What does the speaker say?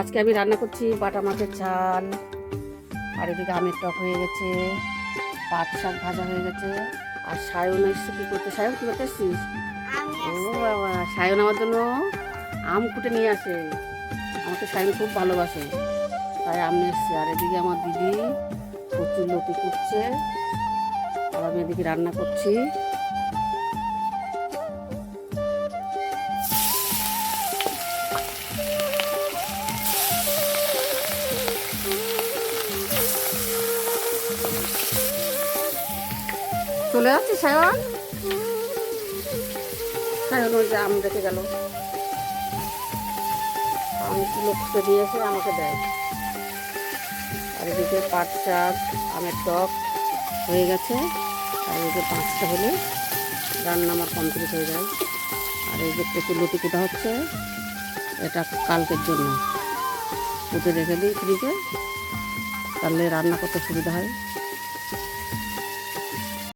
আজকে আমি রান্না করছি বাটা মাছের ঝাল। আর এদিকে আমের টক হয়ে গেছে পাট শাক ভাজা হয়ে গেছে আর সায়ন এসছে কী করতে? সায়ন কী করতে এসছিস? ও বাবা সায়ন আমার জন্য আম কুটে নিয়ে আসে। আমাকে সায়ন খুব ভালোবাসে তাই আম নিয়ে এসছে। আর এদিকে আমার দিদি কচুর লতি কুটছে আর আমি এদিকে রান্না করছি। চলে যাচ্ছি সায়ন? সায়ন, ওই যে আম রেখে গেল। আমি লক্ষ্যে দিয়েছে, আমাকে দেয়। আর এদিকে পাট শাক, আমের টক হয়ে গেছে। আর এদিকে পাঁচটা হলে রান্না আমার কমপ্লিট হয়ে যায়। আর এই যে প্রচুর লতি কুটা হচ্ছে, এটা কালকের জন্য। কুটে রেখে দিই ফ্রিজে, তাহলে রান্না করতে সুবিধা হয়।